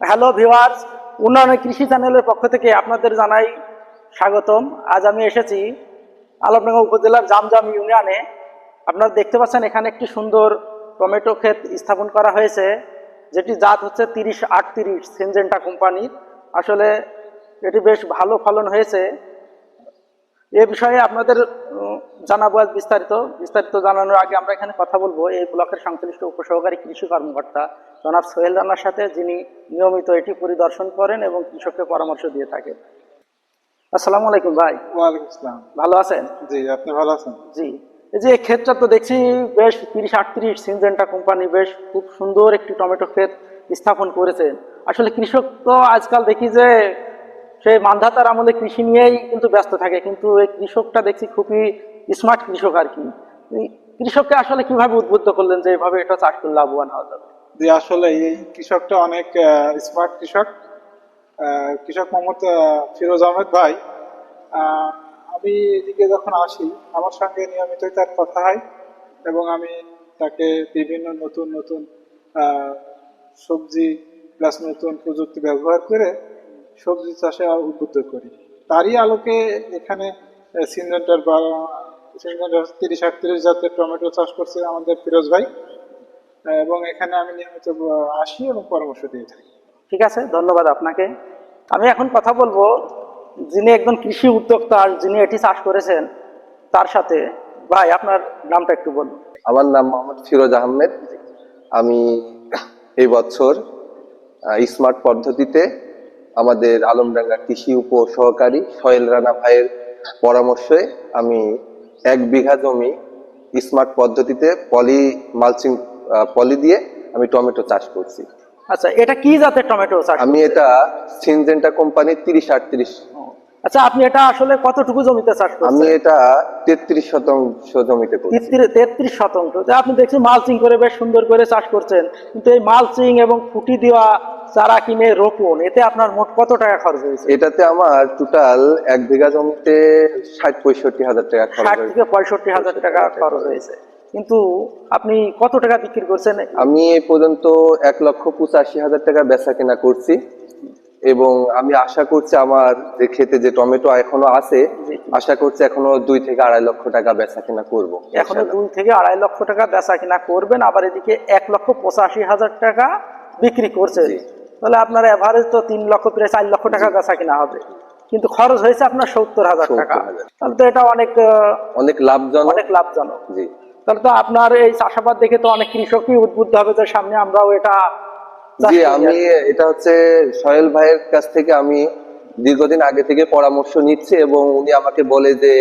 Hello viewers উন্নয়ন কৃষি চ্যানেলের পক্ষ থেকে আপনাদের জানাই স্বাগতম। আজ আমি এসেছি আলমডাঙ্গা উপজেলার জামজাম ইউনিয়নে। আপনারা দেখতে পাচ্ছেন এখানে একটি সুন্দর টমেটো ক্ষেত স্থাপন করা হয়েছে, যেটি জাত হচ্ছে তিরিশ আটত্রিশ সেনজেন্টা কোম্পানির। আসলে এটি বেশ ভালো ফলন হয়েছে। এ বিষয়ে আপনাদের জানাব আজ বিস্তারিত। বিস্তারিত জানানোর আগে আমরা এখানে কথা বলব। এই ব্লকের সংশ্লিষ্ট উপসহকারী কৃষি কর্মকর্তা জনাব সোহেল রানার সাথে যিনি নিয়মিত এটি পরিদর্শন করেন এবং কৃষককে পরামর্শ দিয়ে থাকেন। আসসালামু আলাইকুম ভাই। ওয়ালাইকুম আসসালাম। ভালো আছেন? জি আপনি ভালো আছেন? জি। এই যে ক্ষেতটা তো দেখছি বেশ তিরিশ আটত্রিশ সিনজেন্টা কোম্পানি বেশ খুব সুন্দর একটি টমেটো ক্ষেত স্থাপন করেছেন আসলে কৃষক তো আজকাল দেখি যে সেই মান্ধাতার আমলে কৃষি নিয়েই কিন্তু ব্যস্ত থাকে কিন্তু এই কৃষকটা দেখছি খুবই স্মার্ট কৃষক আর কি। কৃষককে আসলে কীভাবে উদ্বুদ্ধ করলেন যে এইভাবে এটা চাষ করলে লাভবান হওয়া যাবে? জি আসলে এই কৃষকটা অনেক স্মার্ট কৃষক। কৃষক মোহাম্মদ ফিরোজ আহমেদ ভাই। আমি এদিকে যখন আসি, আমার সঙ্গে নিয়মিতই তার কথা হয় এবং আমি তাকে বিভিন্ন নতুন নতুন সবজি প্লাস নতুন প্রযুক্তি ব্যবহার করে সবজি চাষে উদ্বুদ্ধ করি। তারই আলোকে এখানে সিনজেন্টার বা সিনজেন্টার তিরিশ আটত্রিশ জাতের টমেটো চাষ করছে আমাদের ফিরোজ ভাই। এবং এখানে আমি নিয়মিত আসি এবং পরামর্শ দিয়ে থাকি। ঠিক আছে ধন্যবাদ আপনাকে। আমি এখন কথা বলব যিনি একজন কৃষি উদ্যোক্তা আর যিনি এটি চাষ করেছেন তার সাথে। ভাই আপনার নামটা একটু বলুন। আমার নাম মোহাম্মদ ফিরোজ আহমেদ। আমি এই বছর স্মার্ট পদ্ধতিতে আমাদের আলমডাঙ্গা কৃষি উপ সহকারী সোহেল রানা ভাইয়ের পরামর্শে আমি এক বিঘা জমি স্মার্ট পদ্ধতিতে পলি মালচিং পলি দিয়ে আমি টমেটো চাষ করছি। আচ্ছা এটা কি জাতের টমেটো চাষ আমি এটা সিনজেন্টা কোম্পানির তিরিশ আটত্রিশ। আচ্ছা আপনি এটা আসলে কতটুকু জমিতে চাষ আমি করছেন এটা তেত্রিশ শতাংশ জমিতে করছি। তেত্রিশ- তেত্রিশ শতাংশ। আপনি দেখছি মালচিং করে বেশ সুন্দর করে চাষ করছেন কিন্তু এই মালচিং এবং ফুটি দেওয়া চারা কিনে রোপণ এতে আপনার মোট কত টাকা খরচ হয়েছে? এটাতে আমার টোটাল এক বিঘা জমিতে ষাট পঁয়ষট্টি হাজার টাকা খরচ থেকে পঁয়ষট্টি হাজার টাকা খরচ হয়েছে। কিন্তু আপনি কত টাকা বিক্রি করছেন? আমি এই পর্যন্ত এক লক্ষ পঁচাশি হাজার টাকা বেচা কেনা করছি এবং আমি আশা করছি আমার যে খেতে যে টমেটো এখনও আছে আশা করছি এখনও দুই থেকে আড়াই লক্ষ টাকা বেচা কেনা করব। এখনও দুই থেকে আড়াই লক্ষ টাকা বেচা কিনা করবেন আবার এদিকে এক লক্ষ পঁচাশি হাজার টাকা বিক্রি করছেন। জি। তাহলে আপনার এভারেজ তো তিন লক্ষ প্রায় চার লক্ষ টাকা বেচা কিনা হবে। কিন্তু খরচ হয়েছে আপনার সত্তর হাজার টাকা। 70,000 তাহলে তো এটা অনেক অনেক লাভজনক। অনেক লাভজনক। জি। তাহলে তো আপনার এই চাষাবাদ দেখে তো অনেক কৃষকই উদ্বুদ্ধ হবে যে সামনে আমরাও এটা জি আমি এটা হচ্ছে সোহেল ভাইয়ের কাছ থেকে আমি দীর্ঘদিন আগে থেকে পরামর্শ নিচ্ছি এবং উনি আমাকে বলে যে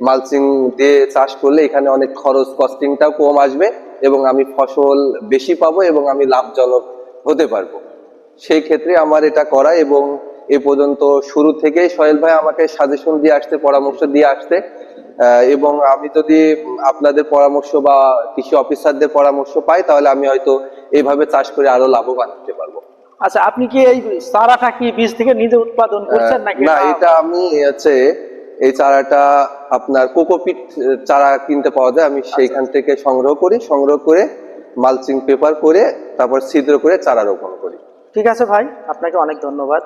মালচিং দিয়ে চাষ করলে এখানে অনেক খরচ কস্টিংটাও কম আসবে এবং আমি ফসল বেশি পাবো এবং আমি লাভজনক হতে পারব। সেই ক্ষেত্রে আমার এটা করা এবং এ পর্যন্ত শুরু থেকেই সোহেল ভাই আমাকে সাজেশন দিয়ে আসতে পরামর্শ দিয়ে আসতে এবং আমি যদি আপনাদের পরামর্শ বা কৃষি অফিসারদের পরামর্শ পাই তাহলে আমি হয়তো এইভাবে চাষ করে আরও লাভবান হতে পারব। আচ্ছা আপনি কি এই চারাটা কি বীজ থেকে নিজে উৎপাদন করছেন নাকি না এটা আমি হচ্ছে এই চারাটা আপনার কোকোপিট চারা কিনতে পাওয়া যায় আমি সেইখান থেকে সংগ্রহ করি সংগ্রহ করে মালচিং পেপার করে তারপর ছিদ্র করে চারা রোপণ করি। ঠিক আছে ভাই আপনাকে অনেক ধন্যবাদ।